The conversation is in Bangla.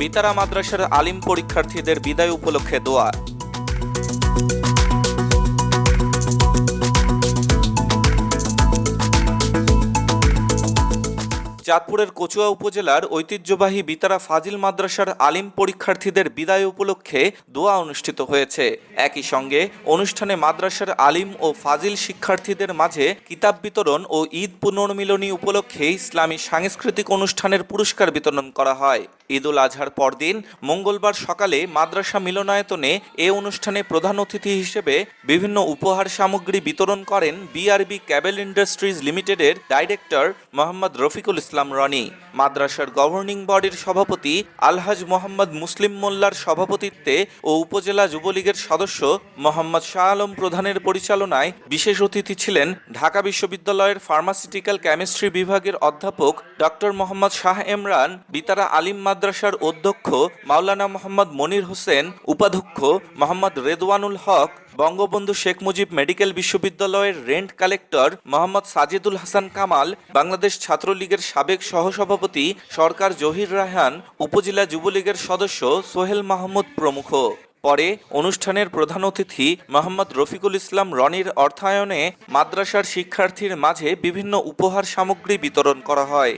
বিতারা মাদ্রাসার আলিম পরীক্ষার্থীদের বিদায় উপলক্ষে দোয়া। চাঁদপুরের কচুয়া উপজেলার ঐতিহ্যবাহী বিতারা ফাজিল মাদ্রাসার আলিম পরীক্ষার্থীদের বিদায় উপলক্ষে দোয়া অনুষ্ঠিত হয়েছে। একই সঙ্গে অনুষ্ঠানে মাদ্রাসার আলিম ও ফাজিল শিক্ষার্থীদের মাঝে কিতাব বিতরণ ও ঈদ পুনর্মিলনী উপলক্ষে ইসলামী সাংস্কৃতিক অনুষ্ঠানের পুরস্কার বিতরণ করা হয়। ঈদ উল আজহার পরদিন মঙ্গলবার সকালে মাদ্রাসা মিলনায়তনে এ অনুষ্ঠানে প্রধান অতিথি হিসেবে বিভিন্ন উপহার সামগ্রী বিতরণ করেন বিআরবি ক্যাবেল ইন্ডাস্ট্রিজ লিমিটেডের ডাইরেক্টর মোহাম্মদ রফিকুল ইসলাম রনি, মাদ্রাসার গভর্নিং বডির সভাপতি আলহাজ মোহাম্মদ মুসলিম মোল্লার সভাপতিত্বে ও উপজেলা যুবলীগের সদস্য মোহাম্মদ শাহ আলম প্রধানের পরিচালনায় বিশেষ অতিথি ছিলেন ঢাকা বিশ্ববিদ্যালয়ের ফার্মাসিউটিক্যাল কেমিস্ট্রি বিভাগের অধ্যাপক ডক্টর মোহাম্মদ শাহ এমরান বিতারা আলিম মাদ্রাসার অধ্যক্ষ মাওলানা মোহাম্মদ মনির হোসেন, উপাধ্যক্ষ মোহাম্মদ রেদওয়ানুল হক বঙ্গবন্ধু শেখ মুজিব মেডিকেল বিশ্ববিদ্যালয়ের রেন্ট কালেক্টর মোহাম্মদ সাজিদুল হাসান কামাল, বাংলাদেশ ছাত্রলীগের সাবেক সহসভাপতি সরকার জহির রায়হান, উপজেলা যুবলীগের সদস্য সোহেল মাহমুদ প্রমুখ। পরে অনুষ্ঠানের প্রধান অতিথি মোহাম্মদ রফিকুল ইসলাম রনির অর্থায়নে মাদ্রাসার শিক্ষার্থীর মাঝে বিভিন্ন উপহার সামগ্রী বিতরণ করা হয়।